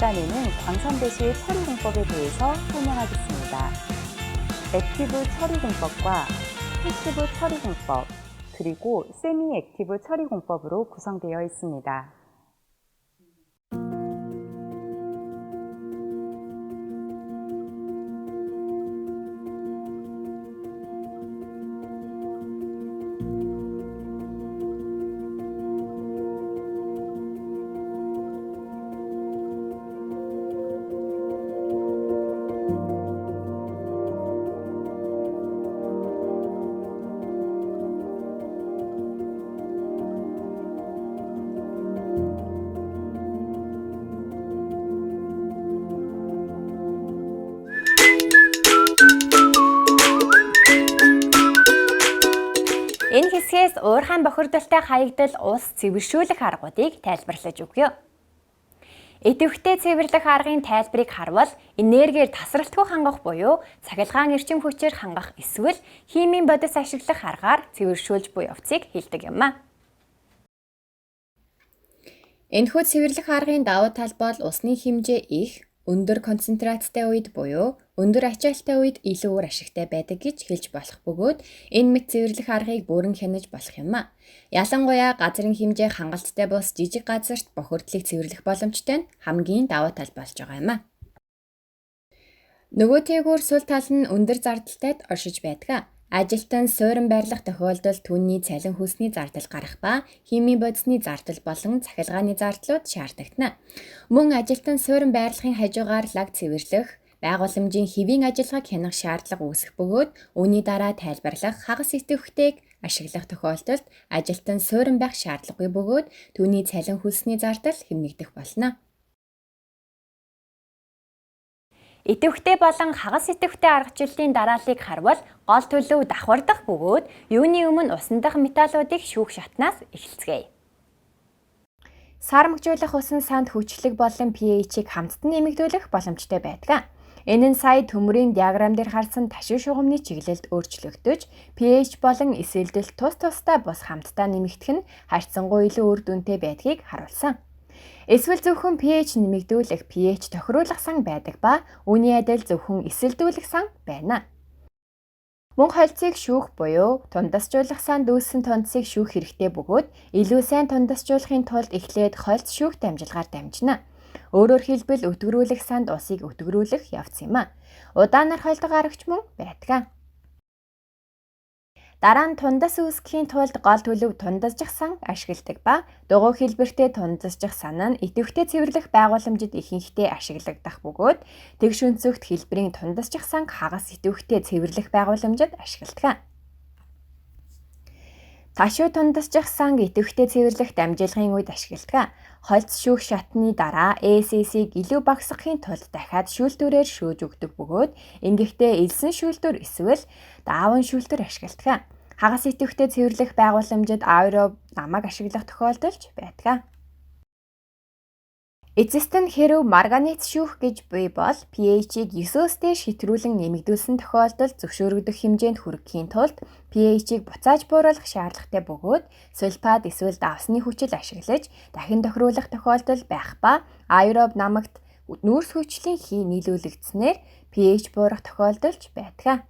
시간에는 광산대시의 처리공법에 대해서 설명하겠습니다. 액티브 처리공법과 패시브 처리공법, 그리고 세미 액티브 처리공법으로 구성되어 있습니다. Уурхайн бохирдолтой хаягдал ус цэвэршүүлэх аргуудыг тайлбарлаж өгье. Идэвхтэй цэвэрлэх аргын тайлбарыг харвал энергиэр тасралтгүй хангах буюу цахилгаан эрчим хүчээр хангах эсвэл химийн бодис ашиглах аргаар цэвэршүүлж буй явцыг хэлдэг юм а. Энэхүү цэвэрлэх аргын давуу тал бол усны хэмжээ их, өндөр концентрацтай үед буюу өндөр ачаалттай үед илүү өөр ашигтай байдаг гэж хэлж болох бөгөөд энэ мэт цэвэрлэх аргыг бүрэн хянаж болох юм а. Ялангуяа газрын хэмжээ хангалттай бус жижиг газарт бохирдлыг цэвэрлэх боломжтой нь хамгийн давуу тал болж байгаа юм а. Нөгөө тээгүүр сул тал нь өндөр зардалтайд оршиж байдаг. Ажилтан суурин байрлах тохиолдолд түүний цалин хүйсний зардал гарах ба химийн бодисны зардал болон цахилгааны зардлууд шаардагдана. Мөн ажилтан суурин байрлахын хажуугаар лаг цэвэрлэх, байгууламжийн хэвийн ажиллагааг хянах шаардлага үүсэх бөгөөд үүний дараа тайлбарлах хагас идэвхтэйг ашиглах тохиолдолд ажилтан суурин байх шаардлагагүй бөгөөд түүний цалин хөлсний зардал хэмнэгдэх болно. Идэвхтэй болон хагас идэвхтэй аргачлалын дарааллыг харвал гол төлөв давхардах бөгөөд юуны өмнө усан дахь металлуудыг шүүх шатнаас эхэлцгээе. Сармагжуулах усан санд хүчлэг болон pH-ийг хамтдан нэмэгдүүлэх боломжтой байдаг. Энэ нь сая төмрийн диаграмм дээр харсан ташин шугамны чиглэлд өөрчлөгдөж pH болон эсэлдэл тус тустай бус хамтдаа нэмэгдэх нь харьцангуй илүү үр дүнтэй байдгийг харуулсан. Эсвэл зөвхөн pH нэмэгдүүлэх pH тохируулах сан байдаг ба үүний адил зөвхөн эсэлдүүлэх сан байна. Мөн холцыг шүүх буюу тундасжуулах сан дүүсэн тундсыг шүүх хэрэгтэй бөгөөд илүү сайн тундасжуулахын тулд эхлээд холц шүүх дамжилгаар дамжина. Өөрөөр хэлбэл өтгөрүүлэх санд усыг өтгөрүүлэх явц юм а. Удаанаар холдог аргач мөн байдаг. Дараа нь тундас үүсгэхийн тулд гол төлөв тундасжих сан ашигладаг ба дугуй хэлбэртэй тундасжих сан нь идэвхтэй цэвэрлэх байгууламжид ихэнхдээ ашиглагдах бөгөөд тэгш өнцөгт хэлбэрийн тундасжих сан хагас идэвхтэй цэвэрлэх байгууламжид ашигладаг. Ташуу тундасжих сан идэвхтэй цэвэрлэх дамжуулгын үед ашигладаг. Холц шүүх шатны дараа ACC-г илүү багасгахын тулд дахиад шүүлтүүрээр шүүж өгдөг бөгөөд ингэхдээ элсэн шүүлтүүр эсвэл дааван шүүлтүүр ашигладаг. Хагас идэвхтэй цэвэрлэх байгууламжид аэроб намаг ашиглах тохиолдолж байдаг. Эцэст нь хэрв марганец шүүх гэж буй бол pH-ийг 9-өөс дээш хэтрүүлэн нэмэгдүүлсэн тохиолдолд зөвшөөрөгдөх хэмжээнд хүрэхийн тулд pH-ийг буцааж бууруулах шаардлагатай бөгөөд сульфат эсвэл давсны хүчил ашиглаж дахин тохируулах тохиолдол байх ба аэроб намагт нүүрс хүчлийн хий нийлүүлэгдснээр pH буурах тохиолдолж байдаг.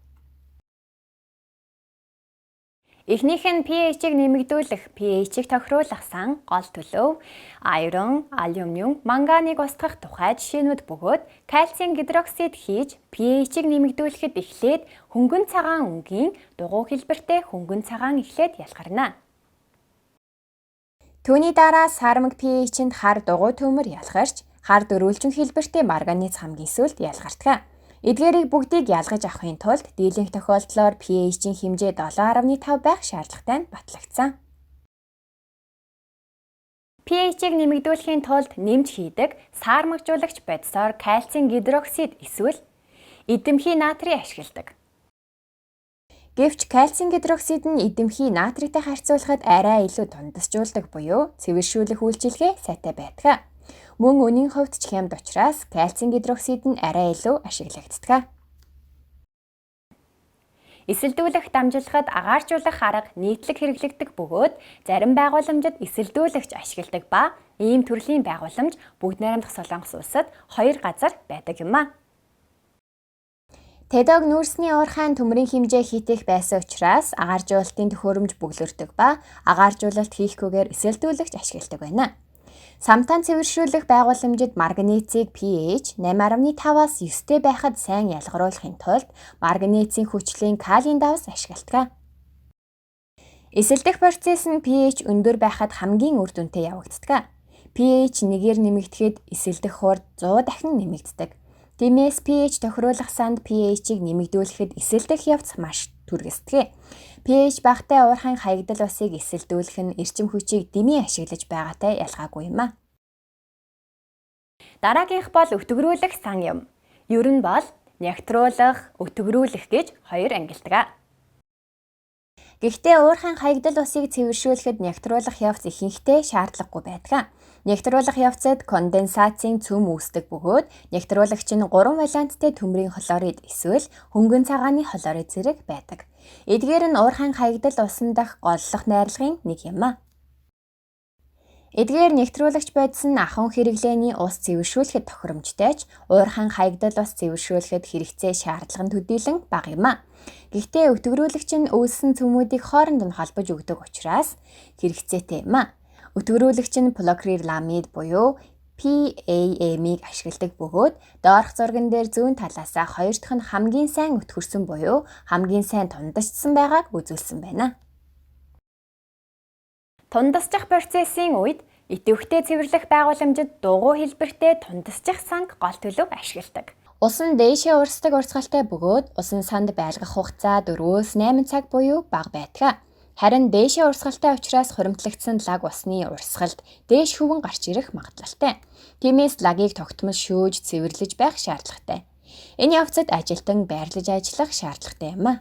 Эхнийх нь pH-ийг нэмэгдүүлэх, pH-ийг тохируулах сан гол төлөв айрон, алюмиум, манганыг устгах тухай жишээнүүд бөгөөд кальцийн гидроксид хийж pH-ийг нэмэгдүүлэхэд эхлээд хөнгөн цагаан өнгийн дугуй хэлбэртэй хөнгөн цагаан эхлээд ялгарна. Түүний дараа сармаг pH-нд хар дугуй төмөр ялгарч хар дөрвөлжин хэлбэртэй марганец хамгийн сүүлд ялгардаг. Эдгээрийг бүгдийг ялгаж авахын тулд дийлэнх тохиолдлоор pH-ийн хэмжээ 7.5 байх шаардлагатай нь батлагдсан. pH-ийг нэмэгдүүлэхийн тулд нэмж хийдэг саармагжуулагч бодисоор кальцийн гидроксид эсвэл эдэмхий натрий ашигладаг. Гэвч кальцийн гидроксид нь эдэмхий натрийтай харьцуулахад арай илүү тундасжуулдаг буюу цэвэршүүлэх үйлчилгээ сайтай байдаг. Мөн өнийн хувьд ч хямд учраас кальцийн гидроксид нь арай илүү ашиглагддаг. Эсэлдүүлэх дамжуулахад агааржуулах арга нийтлэг хэрэглэгдэх бөгөөд зарим байгууламжид эсэлдүүлэгч ашигладаг ба Ийм төрлийн байгууламж бүгд найрамдах Солонгос улсад хоёр газар байдаг юм а. Тэдог нүүрсний уурхайн төмрийн хэмжээ хитэх байсан учраас агааржуулалтын төхөөрөмж бүглэрдэг ба агааржуулалт хийхгүйгээр эсэлдүүлэгч ашигладаг байна. Самтан цэвэршүүлэх байгууламжид марганецийг pH 8.5-аас 9-тэй байхад сайн ялгаруулахын тулд марганецийн хүчлийн калиен давс ашигладаг. Эсэлдэх процесс нь pH өндөр байхад хамгийн үр дүнтэй явагддаг. pH 1-ээр нэмэгдэхэд эсэлдэх хурд 100 дахин нэмэгддэг. Тиймээс pH тохируулах санд pH-ийг нэмэгдүүлэхэд эсэлдэх явц маш түргэсдэг. pH багтай уурхайн хаягдал усыг эсэлдүүлэх нь эрчим хүчийг дэмий ашиглаж байгаатай ялгаагүй юм а. Дараагийнх бол өтгөрүүлэх сан юм. Ер нь бол нягтруулах, өтгөрүүлэх гэж хоёр ангилдаг. Гэхдээ уурхайн хаягдал усыг цэвэршүүлэхэд нягтруулах явц ихэнхдээ шаардлагагүй байдаг. Нягтруулах явцад конденсацийн цөм үүсдэг бөгөөд нягтруулагч нь 3 валенттай төмрийн хлорид эсвэл хөнгөн цагааны хлорид зэрэг байдаг. Эдгээр нь уурхайн хаягдал усан дах голлох найрлагын нэг юм а. Эдгээр нягтруулагч бодис нь ахан хэрэглээний ус цэвэршүүлэхэд тохиромжтой ч уурхайн хаягдал ус цэвэршүүлэхэд хэрэгцээ шаардлага нь төдийлөн бага юм а. Гэхдээ өтгөрүүлэгч нь үүссэн цөмүүдийг хооронд нь холбож өгдөг учраас хэрэгцээтэй юм а. Өтгөрүүлэгч нь поликриламид буюу PAM-ийг ашигладаг бөгөөд доорх зурган дээр зүүн талаасаа хоёр дахь нь хамгийн сайн өтгөрсөн буюу хамгийн сайн тундашсан байгааг үзүүлсэн байна. Тундасчих процессын үед идэвхтэй цэвэрлэх байгууламжид дугуй хэлбэртэй тундасчих санг гол төлөв ашигладаг. Усан дээшээ урсдаг урсгалтай бөгөөд усан санд байлгах хугацаа 4-өөс 8 цаг буюу бага байдаг. Харин дээшээ урсгалтай учраас хуримтлагдсан лаг усны урсгалд дээш хөвөн гарч ирэх магадлалтай. Тиймээс лагийг тогтмол шөөж цэвэрлэж байх шаардлагатай. Энэ явцад ажилтан байрлаж ажиллах шаардлагатай юм а.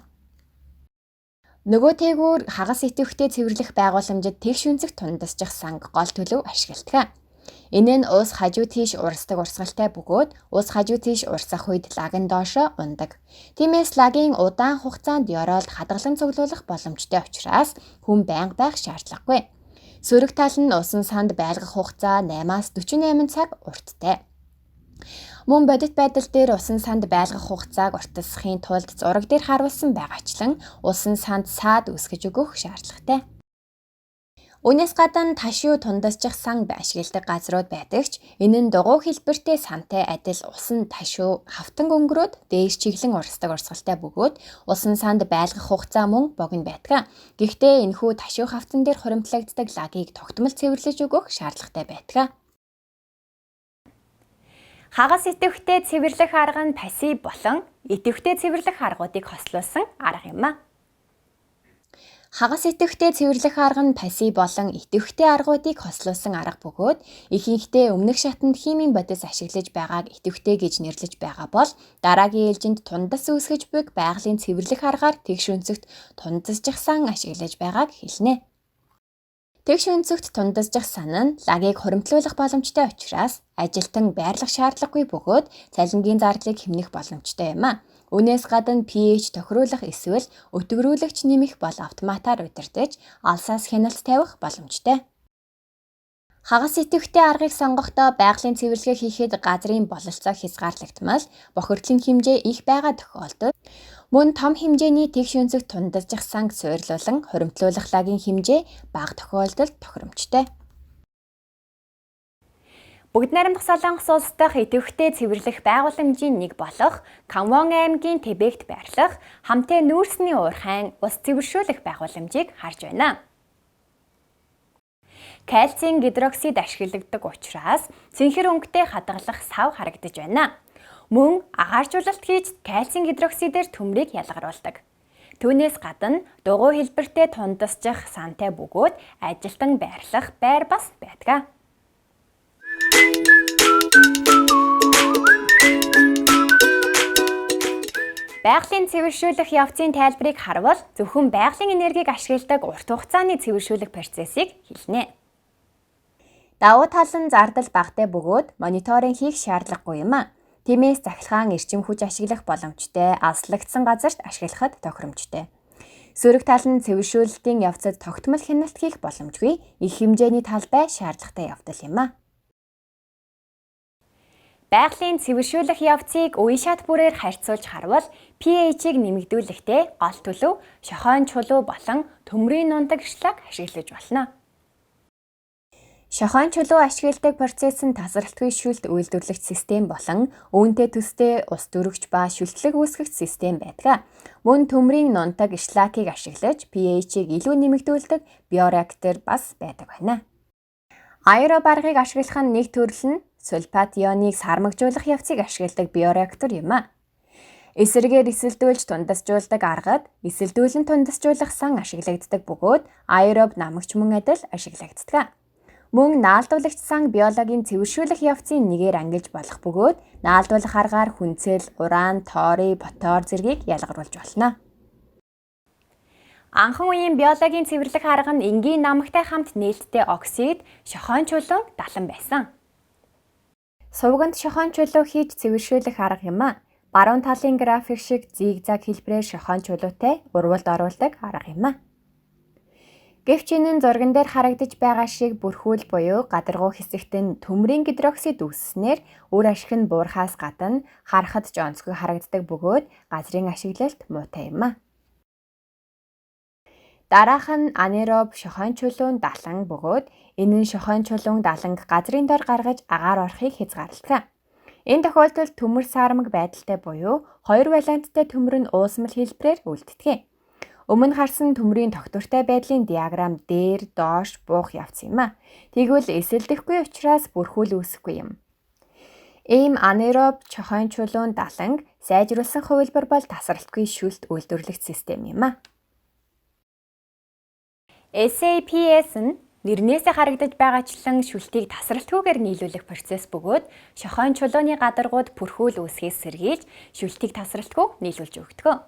Нөгөө тээгүүр хагас идэвхтэй цэвэрлэх байгууламжид тэгш үнцэх тундасчих санг гол төлөв ашигладаг. Энэ нь уус хажуу тийш урсдаг урсгалтай бөгөөд уус хажуу тийш урсах үед лаг нь доошо ундаг. Тиймээс лагийн удаан хугацаанд ёроолд хадгалан цуглуулах боломжтой учраас хүн байнга байх шаардлагагүй. Сөрөг тал нь усан санд байлгах хугацаа 8-аас 48 цаг урттай. Мөн бодит байдал дээр усан санд байлгах хугацааг уртасхын тулд зураг дээр харуулсан байгаачлан усан санд саад үсгэж өгөх шаардлагатай. Үүнээс гадна ташуу тундасчих сан ашигладаг газрууд байдаг ч энэ нь дугуй хэлбэртэй сантай адил усан ташуу хавтан өнгөрөөд дээш чиглэн урсдаг урсгалтай бөгөөд усан санд байлгах хугацаа мөн богино байдаг. Гэхдээ энэхүү ташуу хавтан дээр хуримтлагддаг лагийг тогтмол цэвэрлэж өгөх шаардлагатай байдаг. Хагас идэвхтэй цэвэрлэх арга нь пассив болон идэвхтэй цэвэрлэх аргуудыг хослуулсан арга юм а. Хагас идэвхтэй цэвэрлэх арга нь пассив болон идэвхтэй аргуудыг хослуулсан арга бөгөөд ихэнхдээ өмнөх шатанд химийн бодис ашиглаж байгааг идэвхтэй гэж нэрлэж байгаа бол дараагийн ээлжинд тундас үүсгэж буйг байгалийн цэвэрлэх аргаар тэгш өнцөгт тундасчих сан ашиглаж байгааг хэлнэ. Тэгш өнцөгт тундасчих сан нь лагийг хуримтлуулах боломжтой учраас ажилтан байрлах шаардлагагүй бөгөөд цалингийн зардлыг хэмнэх боломжтой юм а. Үүнээс гадна pH тохируулах эсвэл өтгөрүүлэгч нэмэх бол автоматар удирдах, алсаас хяналт тавих боломжтой. Хагас идэвхтэй аргыг сонгохдоо байгалийн цэвэрлэгээ хийхэд газрын бололцоо хязгаарлагдмал бохирдлын хэмжээ их байгаа тохиолдолд мөн том хэмжээний тэгш өнцөг тундасчих санг суйрлуулан хуримтлуулах лагийн хэмжээ бага тохиолдолд тохиромжтой. Бүгд найрамдах Солонгос улс дахь идэвхтэй цэвэрлэх байгууламжийн нэг болох Камвон аймгийн Тэбэгт байрлах хамтын нүүрсний уурхайн ус цэвэршүүлэх байгууламжийг харж байна. Кальцийн гидроксид ашигладаг учраас цэнхэр өнгөтэй хадгалах сав харагдаж байна. Мөн агааржуулалт хийж кальцийн гидроксидээр төмрийг ялгаруулдаг. Түүнээс гадна дугуй хэлбэртэй тундасчих сантай бөгөөд ажилтан байрлах байр бас байдаг. Байгалийн цэвэршүүлэх явцын тайлбарыг харвал зөвхөн байгалийн энергийг ашигладаг урт хугацааны цэвэршүүлэх процессыг хэлнэ. Давуу тал нь зардал багтай бөгөөд мониторинг хийх шаардлагагүй юм а. Тиймээс захилгаан эрчим хүч ашиглах боломжтой алслагдсан газарт ашиглахад тохиромжтой. Сөрөг тал нь цэвэршүүлэлтийн явцад тогтмол хяналт хийх боломжгүй их хэмжээний талбай шаардлагатай явдал юм а. Байгалийн цэвэршүүлэх явцыг үе шат бүрээр харьцуулж харвал pH-ийг нэмэгдүүлэхдээ гол төлөв шохойн чулуу болон төмрийн нундаг шлак ашиглаж болно. Шохойн чулуу ашигладаг процесс нь тасралтгүй шүлт үйлдвэрлэгч систем болон үүнтэй төстэй ус дөрвөгч ба шүлтлэг үүсгэгч систем байдаг. Мөн төмрийн нунтаг шлакийг ашиглаж pH-ийг илүү нэмэгдүүлдэг биореактор бас байдаг байна. Аэро баргыг ашиглах нь нэг төрөл нь сульфат ионыг сармагжуулах явцыг ашигладаг биореактор юм а. Эсрэгээр эсэлдүүлж тундасжуулдаг аргад эсэлдүүлэн тундасжуулах сан ашиглагддаг бөгөөд аэроб намагч мөн адил ашиглагддаг. Мөн наалдуулагч сан биологийн цэвэршүүлэх явцын нэгээр ангилж болох бөгөөд наалдуулах аргаар хүнцэл, уран, тоорий, ботор зэргийг ялгаруулж болно. Анхан үеийн биологийн цэвэрлэх арга нь энгийн намагтай хамт нээлттэй оксид, шохойн чулуун, далан байсан. Сувганд шохойн чулуу хийж цэвэршүүлэх арга юм а. Баруун талын график шиг зигзаг хэлбэрээр шохойн чулуутай урвалд оруулдаг арга юм а. Гэвч энэ нь зурган дээр харагдаж байгаа шиг бүрхүүл буюу гадаргуу хэсэгт нь төмрийн гидроксид үүсснээр үр ашиг нь буурхаас гадна харахад ч онцгой харагддаг бөгөөд газрын ашиглалт муутай юм а. Дараах нь анероб шохойн чулуун далан бөгөөд энэ нь шохойн чулуун даланг газрын дор гаргаж агаар орохыг хязгаарладаг. Энэ тохиолдолд төмөр сармаг байдалтай буюу хоёр валенттай төмөр нь уусмал хэлбэрээр үлддэг. Өмнө харсан төмрийн тогтвортой байдлын диаграм дээр доош буух явц юм а. Тэгвэл эсэлдэхгүй учраас бүрхүүл үүсэхгүй юм. Ийм анероб чохойн чулуун даланг сайжруулсан хувилбар бол тасралтгүй шүлт үйлдвэрлэгч систем юм а. SAPS нь нэрнээсээ харагдаж байгаачлан шүлтгийг тасралтгүйгээр нийлүүлэх процесс бөгөөд шохойн чулууны гадаргууд бүрхүүл үүсгээс сэргийлж шүлтгийг тасралтгүй нийлүүлж өгдөг.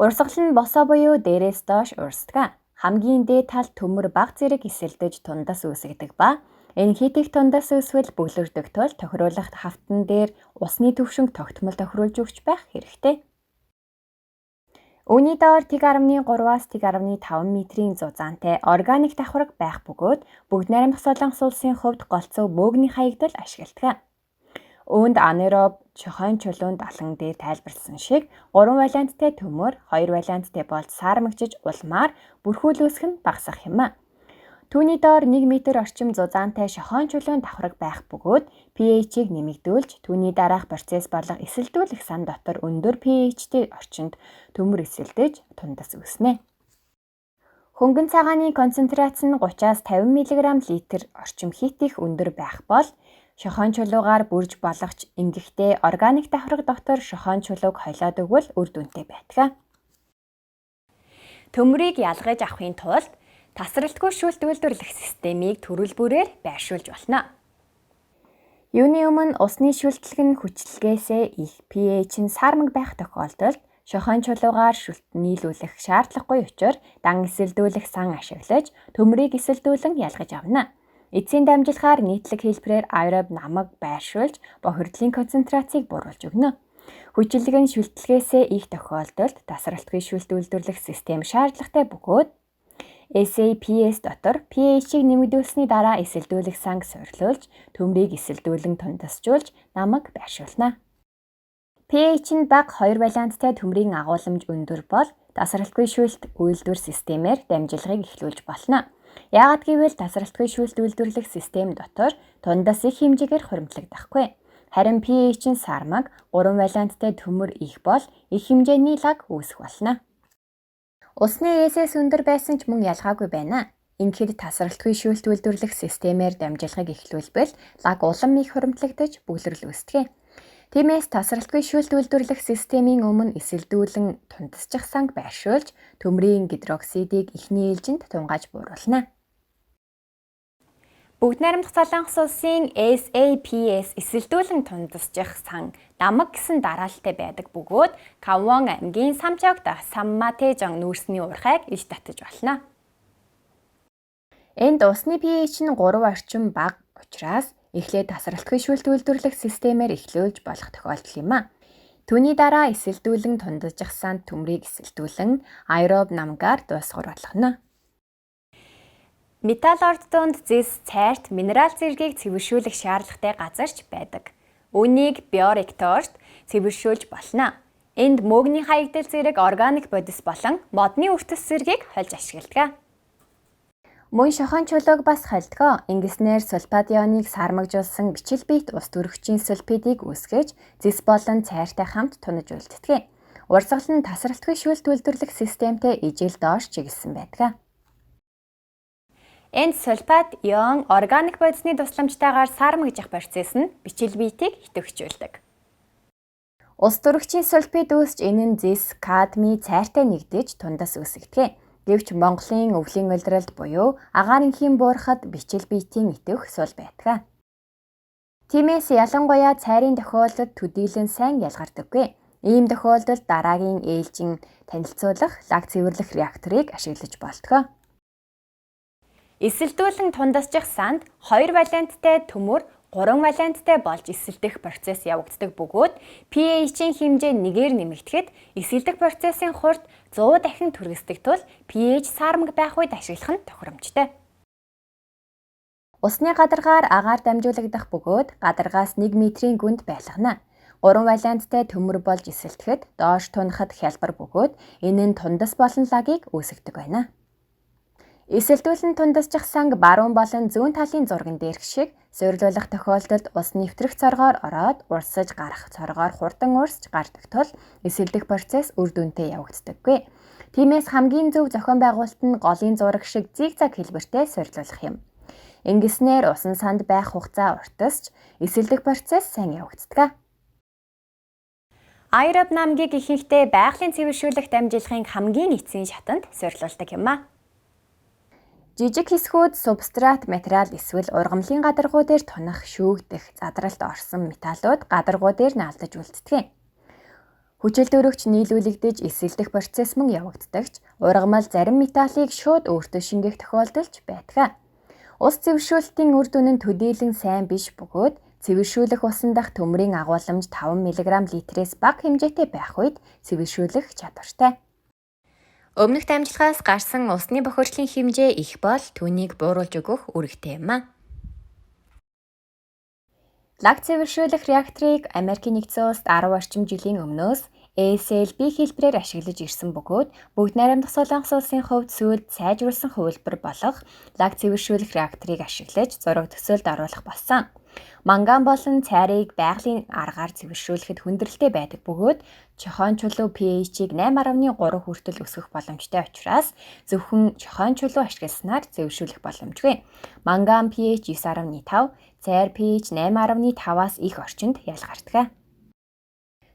Урсгал нь босоо буюу дээрээс доош урсдаг. Хамгийн дээд тал төмөр баг зэрэг эсэлдэж тундас үүсгдэг ба энэ хитих тундас үүсвэл бөглөрдөг тул тохируулах хавтан дээр усны төвшинг тогтмол тохируулж өгч байх хэрэгтэй. Үүний доор тэг 13-аас тэг 15 метрийн зузаантай органик давхарга байх бөгөөд бүгд найрамдах Солонгос улсын хувьд голцоо бөөгний хаягдал ашигладаг. Үүнд анероб чохойн чулуун далан дээр тайлбарласан шиг 3 валенттай төмөр, 2 валенттай болд саармагчиж улмаар бүрхүүл үүсгэх нь багасах юм а. Түүний доор 1 м орчим зузаантай шохойн чулуун давхарга байх бөгөөд pH-ийг нэмэгдүүлж түүний дараах процесс болох эсэлдүүлэх сан дотор өндөр pH-тэй орчинд төмөр эсэлдэж тундас үүснэ. Хөнгөн цагааны концентрац нь 30-аас 50 мг литр орчим хит их өндөр байх бол шохойн чулуугаар бүрж болгоч ингэхдээ органик давхарга дотор шохойн чулууг хойлоод өгвөл үр дүнтэй байдаг. Төмрийг ялгаж авахын тулд тасралтгүй шүүлт үйлдвэрлэх системийг төрөл бүрээр байршуулж болно. Юуны өмнө усны шүлтлэг нь хүчлэгээсээ их pH нь сармаг байх тохиолдолд шохойн чулуугаар шүлт нийлүүлэх шаардлагагүй учраас дан эсэлдүүлэх сан ашиглаж төмрийг эсэлдүүлэн ялгаж авна. Эцсийн дамжлагаар нийтлэг хэлбэрээр аэроб намаг байршуулж бохирдлын концентрацийг бууруулж өгнө. Хүчлэг нь шүлтлгээсээ их тохиолдолд тасралтгүй шүлт үйлдвэрлэх систем шаардлагатай бөгөөд SAPS дотор pH-ийг нэмэгдүүлсэний дараа эсэлдүүлэх санг суйрлуулж, төмрийг эсэлдүүлэн тундасжуулж намаг байршуулна. pH нь бага 2 валенттай төмрийн агуулмж өндөр бол тасралтгүй шүүлт үйлдвэр системээр дамжлагыг эхлүүлж болно. Яагад гэвэл тасралтгүй шүүлт үйлдвэрлэх систем дотор тундас их хэмжээгээр хуримтлагдахгүй. Харин pH нь сармаг 3 валенттай төмөр их бол их хэмжээний лаг үүсэх болно. Усны ээсээс өндөр байсан ч мөн ялгаагүй байна. Ингээд тасралтгүй шүүлт үйлдвэрлэх системээр дамжлагыг эхлүүлбэл лаг улам их хуримтлагдаж бүглэрэл үүсдэг. Тиймээс тасралтгүй шүүлт үйлдвэрлэх системийн өмнө эсэлдүүлэн тундасчих санг байршуулж төмрийн гидроксидыг ихний ээлжинд тунгааж бууруулна. Бүгд найрамдах Солонгос улсын SAPS эсэлдүүлэн тундасчих сан намаг гэсэн дараалттай байдаг бөгөөд Кавон аймгийн Самчог дах Самматежон нүүрсний уурхайг иж татаж болно. Энд усны pH нь 3 орчим бага учраас эхлээд тасралтгүй шүүлт үйлдвэрлэх системээр эхлүүлж болох тохиолдол юм а. Түүний дараа эсэлдүүлэн тундажих санд төмрийг эсэлдүүлэн аэроб намгаар дуусгар болгоно. Металл орд донд зэс, цайрт, минерал зэргийг цэвэршүүлэх шаардлагатай газарч байдаг. Үүнийг биоректорт цэвэршүүлж болно. Энд мөөгний хаягдал зэрэг органик бодис болон модны үртэс зэргийг хольж ашигладаг. Мөн шохон чулууг бас хольдгоо. Ингэснээр сульфат ионыг сармагжуулсан бичил биет ус төрөгчийн сульфидыг үүсгэж зэс болон цайртай хамт тунаж үлддэг. Урсгал нь тасралтгүй шүүл төлөвлөх системтэй ижил доош чиглэсэн байдаг. Энд сульфат ион органик бодисны тусламжтайгаар сармагжих процесс нь бичил биетийг идэвхжүүлдэг. Ус төрөгчийн сульфид үүсч энэ нь зэс, кадми, цайртай нэгдэж тундас үүсгдэг. Гэвч Монголын өвлийн улиралд буюу агаарын хэм буурахад бичил биетийн итгэх сул байдаг. Тиймээс ялангуяа цайрын тохиолдолд төдийлөн сайн ялгардаггүй. Ийм тохиолдолд дараагийн ээлжин танилцуулах лаг цэвэрлэх реакторыг ашиглаж болтгоо. Эсэлдүүлэн тундасчих санд 2 валенттай төмөр 3 валенттай болж эсэлдэх процесс явагддаг бөгөөд pH-ийн хэмжээ нэгээр нэмэгдэхэд эсэлдэх процессын хурд 100 дахин түргэсдэг тул pH сармаг байх үед ашиглах нь тохиромжтой. Усны гадаргаар агаар дамжуулагдах бөгөөд гадаргаас 1 метрийн гүнд байлгана. 3 валенттай төмөр болж эсэлдэхэд доош тунахад хялбар бөгөөд энэ нь тундас болон лагийг үүсгдэг байна. Эсэлдүүлэн тундасчих санг баруун болон зүүн талын зурган дээрх шиг суйрлуулах тохиолдолд ус нэвтрэх цоргоор ороод урсаж гарах цоргоор хурдан урсж гардаг тул эсэлдэх процесс үр дүнтэй явагддаггүй. Тиймээс хамгийн зөв зохион байгуулалт нь голын зураг шиг зигзаг хэлбэртэй суйрлуулах юм. Ингэснээр усан санд байх хугацаа уртасч эсэлдэх процесс сайн явагддаг. Аэроб намгийг ихэнхдээ байгалийн цэвэршүүлэх дамжлагын хамгийн эцсийн шатанд суйрлуулдаг юм а. Жижиг хэсгүүд субстрат материал эсвэл ургамлын гадаргуу дээр тунах шүүгдэх задралт орсон металлууд гадаргуу дээр наалдаж үлддэг. Хүчил дөрөгч нийлүүлэгдэж эсэлдэх процесс мөн явагддагч ургамал зарим металлыг шууд өөртөө шингээх тохиолдолч байдаг. Ус цэвэршүүлэлтийн үр дүн нь төдийлөн сайн биш бөгөөд цэвэршүүлэх усан дах төмрийн агуулмж 5 мг литрээс бага хэмжээтэй байх үед цэвэршүүлэх чадвартай. Өмнөх дамжлагаас гарсан усны бохирдлын хэмжээ их бол түүнийг бууруулж өгөх үүрэгтэй юм а. Лаг цэвэршүүлэх реакторыг Америкийн нэгдсэн улсад 10 орчим жилийн өмнөөс ASLB хэлбэрээр ашиглаж ирсэн бөгөөд бүгд найрамдах Солонгос улсын хувьд сүйд сайжруулсан хувилбар болох лаг цэвэршүүлэх реакторыг ашиглаж зураг төсөөлд оруулах болсон. Манган болон цайрыг байгалийн аргаар цэвэршүүлэхэд хүндрэлтэй байдаг бөгөөд чохоон чулуу pH-ийг 8.3 хүртэл өсгөх боломжтой учраас зөвхөн чохоон чулуу ашигласнаар цэвэршүүлэх боломжгүй. Манган pH 9.5, цайр pH 8.5-аас их орчинд ялгардаг.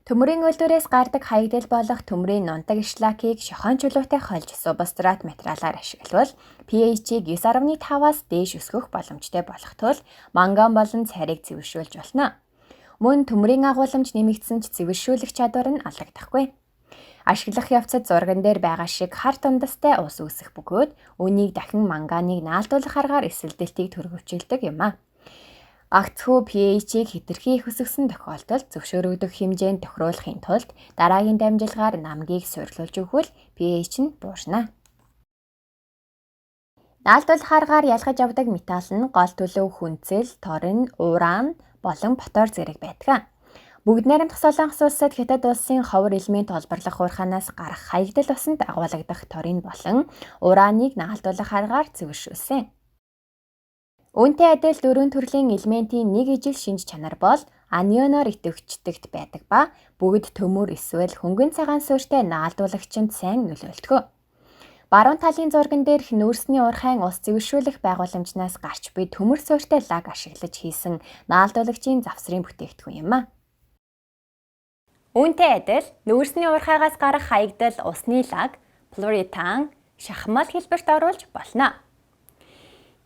Төмрийн үйлдвэрээс гардаг хаягдал болох төмрийн нунтаг шлакийг шохон чулуутай хольж субстрат материалаар ашиглавал pH-ийг 9.5-аас дээш өсгөх боломжтой болох тул манган болон царийг цэвэршүүлж болно. Мөн төмрийн агуулмж нэмэгдсэн ч цэвэршүүлэх чадвар нь алагдахгүй. Ашиглах явцад зурган дээр байгаа шиг хар тундастай ус үүсэх бөгөөд үнийг дахин манганыг наалдуулах аргаар эсэлдэлтийг төрөвчилдөг юм а. Агцхүү pH-ийг хэтэрхий өсгсөн тохиолдолд зөвшөөрөгдөх хэмжээнд тохируулахын тулд дараагийн дамжилгаар намгийг суйрлуулж өгвөл pH нь буурна. Наалдуулах аргаар ялгаж авдаг металл нь гол төлөв хүнцэл, торин, уран болон ботор зэрэг байдаг. Бүгд найрамдах Солонгос улсад хятад улсын ховор элемент олборлох хуурхаанаас гарах хаягдал усанд агуулгадах торин болон ураныг наалдуулах аргаар зөвшөөрсөн. Үүнтэй адил дөрвөн төрлийн элементийн нэг ижил шинж чанар бол анионоор идэвхждэгт байдаг ба бүгд төмөр эсвэл хөнгөн цагаан суурьтай наалдуулагчинд сайн нөлөөлдөг. Баруун талын зурган дээрх нүүрсний уурхайн ус зэвэршүүлэх байгууламжнаас гарч буй төмөр суурьтай лаг ашиглаж хийсэн наалдуулагчийн завсрын бүтээгдэхүүн юм а. Үүнтэй адил нүүрсний уурхайгаас гарах хаягдал усны лаг, плуритан, шахмал хэлбэрт оруулж болно.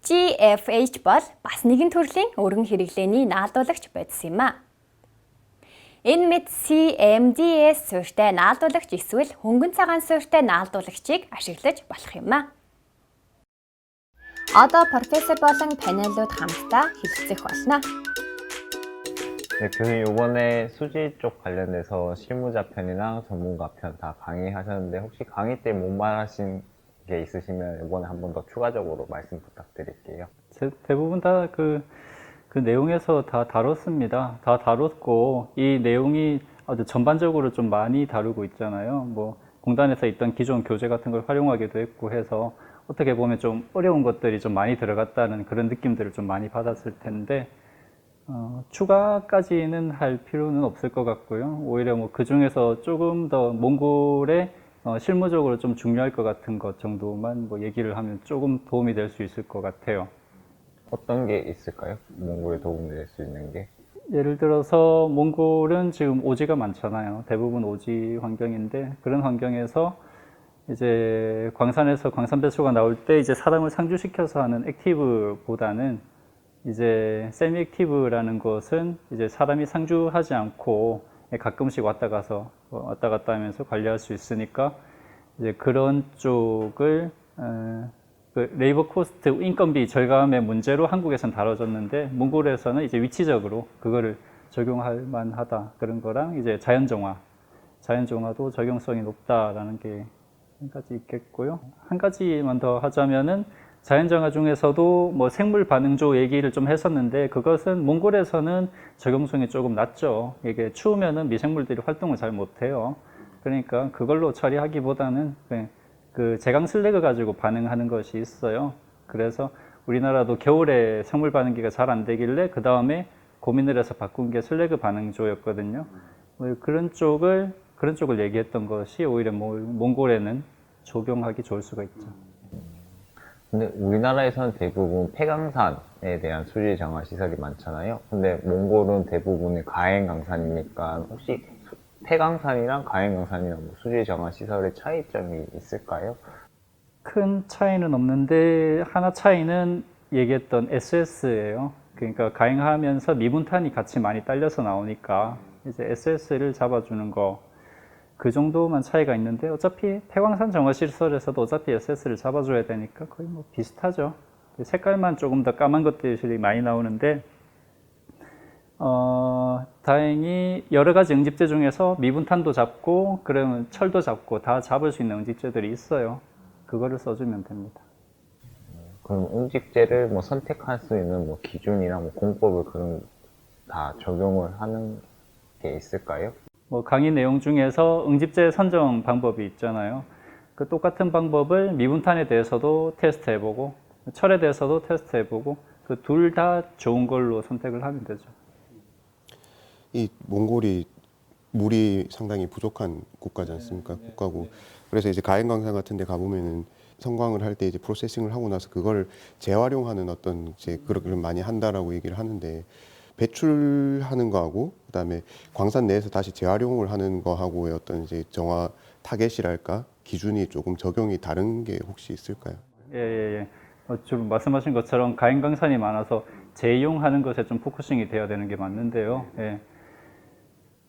GFH бол бас нэгэн төрлийн өргөн хэрэглээний наалдуулагч бодис юм а. Энэ мэд CMDS суурьтай наалдуулагч эсвэл хөнгөн цагаан суурьтай наалдуулагчийг ашиглаж болох юм а. Одоо профессор болон панелууд хамтдаа хэлэлцэх болно. 네, 교수님 이번에 수지 쪽 관련돼서 실무자 편이랑 전문가 편 다 강의하셨는데 혹시 강의 때 못 말하신 게 있으시면 이번에 한 번 더 추가적으로 말씀 부탁드릴게요. 제- 대부분 다 그, 그 내용에서 다 다뤘습니다. 다 다뤘고, 이 내용이 아주 전반적으로 좀 많이 다루고 있잖아요. 뭐, 공단에서 있던 기존 교재 같은 걸 활용하기도 했고 해서 어떻게 보면 좀 어려운 것들이 좀 많이 들어갔다는 그런 느낌들을 좀 많이 받았을 텐데, 어, 추가까지는 할 필요는 없을 것 같고요. 오히려 뭐 그 중에서 조금 더 몽골에 어, 실무적으로 좀 중요할 것 같은 것 정도만 뭐 얘기를 하면 조금 도움이 될 수 있을 것 같아요. 어떤 게 있을까요? 몽골에 도움될 수 있는 게? 예를 들어서 몽골은 지금 오지가 많잖아요. 대부분 오지 환경인데 그런 환경에서 이제 광산에서 광산 배수가 나올 때 이제 사람을 상주시켜서 하는 액티브보다는 이제 세미 액티브라는 것은 이제 사람이 상주하지 않고 가끔씩 왔다 가서 어, 왔다 갔다 하면서 관리할 수 있으니까 이제 그런 쪽을 어, 그 레이버 코스트 인건비 절감의 문제로 한국에서는 다뤄졌는데 몽골에서는 이제 위치적으로 그거를 적용할 만하다 그런 거랑 이제 자연정화 자연정화도 적용성이 높다라는 게 한 가지 있겠고요. 한 가지만 더 하자면은 자연정화 중에서도 뭐 생물 반응조 얘기를 좀 했었는데 그것은 몽골에서는 적용성이 조금 낮죠. 이게 추우면은 미생물들이 활동을 잘 못해요. 그러니까 그걸로 처리하기보다는 그냥 그 제강 슬래그 가지고 반응하는 것이 있어요. 그래서 우리나라도 겨울에 생물 반응기가 잘 안 되길래 그 다음에 고민을 해서 바꾼 게 슬래그 반응조였거든요. 뭐 그런 쪽을 그런 쪽을 얘기했던 것이 오히려 뭐 몽골에는 적용하기 좋을 수가 있죠. 근데 우리나라에서는 대부분 폐강산에 대한 수질 정화 시설이 많잖아요. 근데 몽골은 대부분이 가행 강산이니까 혹시 수- 폐강산이랑 가행 강산이랑 뭐 수질 정화 시설의 차이점이 있을까요? 큰 차이는 없는데 하나 차이는 얘기했던 SS예요. 그러니까 가행하면서 미분탄이 같이 많이 딸려서 나오니까 이제 SS를 잡아주는 거 그 정도만 차이가 있는데 어차피 폐광산 정화 시설에서도 어차피 SS를 잡아줘야 되니까 거의 뭐 비슷하죠. 색깔만 조금 더 까만 것들이 많이 나오는데 어, 다행히 여러 가지 응집제 중에서 미분탄도 잡고 그러면 철도 잡고 다 잡을 수 있는 응집제들이 있어요. 그거를 써주면 됩니다. 그럼 응집제를 뭐 선택할 수 있는 뭐 기준이나 뭐 공법을 그런 다 적용을 하는 게 있을까요? 뭐 강의 내용 중에서 응집제 선정 방법이 있잖아요. 그 똑같은 방법을 미분탄에 대해서도 테스트 해보고 철에 대해서도 테스트 해보고 그 둘 다 좋은 걸로 선택을 하면 되죠. 이 몽골이 물이 상당히 부족한 국가지 않습니까? 국가고 그래서 이제 가행광산 같은 데 가보면은 성광을 할 때 이제 프로세싱을 하고 나서 그걸 재활용하는 어떤 이제 그런 걸 많이 한다라고 얘기를 하는데 배출하는 거하고 그다음에 광산 내에서 다시 재활용을 하는 거하고의 어떤 이제 정화 타겟이랄까 기준이 조금 적용이 다른 게 혹시 있을까요? 예, 예, 예. 어, 지금 말씀하신 것처럼 가행강산이 많아서 재이용하는 것에 좀 포커싱이 돼야 되는 게 맞는데요. 예.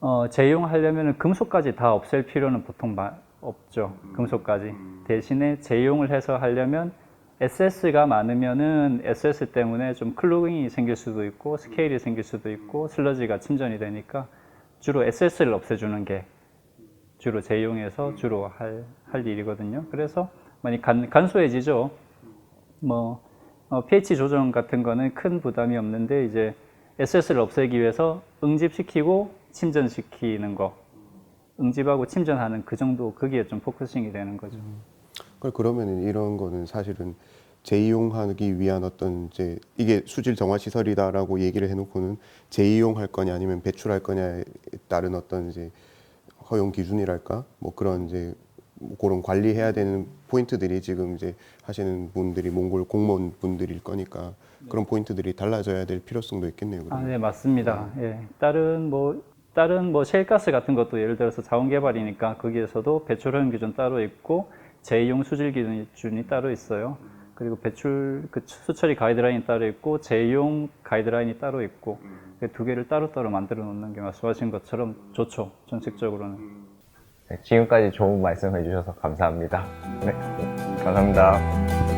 어, 재이용하려면 금속까지 다 없앨 필요는 보통 마- 없죠. 금속까지. 대신에 재이용을 해서 하려면 SS가 많으면은 SS 때문에 좀 클로깅이 생길 수도 있고 스케일이 생길 수도 있고 슬러지가 침전이 되니까 주로 SS를 없애주는 게 주로 재이용해서 주로 할, 할 일이거든요. 그래서 많이 간, 간소해지죠. 뭐 어, pH 조정 같은 거는 큰 부담이 없는데 이제 SS를 없애기 위해서 응집시키고 침전시키는 거, 응집하고 침전하는 그 정도 거기에 좀 포커싱이 되는 거죠. 그걸 그러면은 이런 거는 사실은 재이용하기 위한 어떤 이제 이게 수질 정화 시설이다라고 얘기를 해놓고는 재이용할 거냐 아니면 배출할 거냐에 따른 어떤 이제 허용 기준이랄까 뭐 그런 이제 뭐 그런 관리해야 되는 포인트들이 지금 이제 하시는 분들이 몽골 공무원 분들일 거니까 그런 포인트들이 달라져야 될 필요성도 있겠네요. 아, 그러면. 네, 맞습니다. 예. 다른 뭐 다른 뭐 셰일가스 같은 것도 예를 들어서 자원 개발이니까 거기에서도 배출 허용 기준 따로 있고 재이용 수질 기준이 따로 있어요. 그리고 배출 그 수처리 가이드라인이 따로 있고 재이용 가이드라인이 따로 있고 그 두 개를 따로따로 만들어 놓는 게 말씀하신 것처럼 좋죠. 정책적으로는. 네, 지금까지 좋은 말씀 해주셔서 감사합니다. 네, 감사합니다.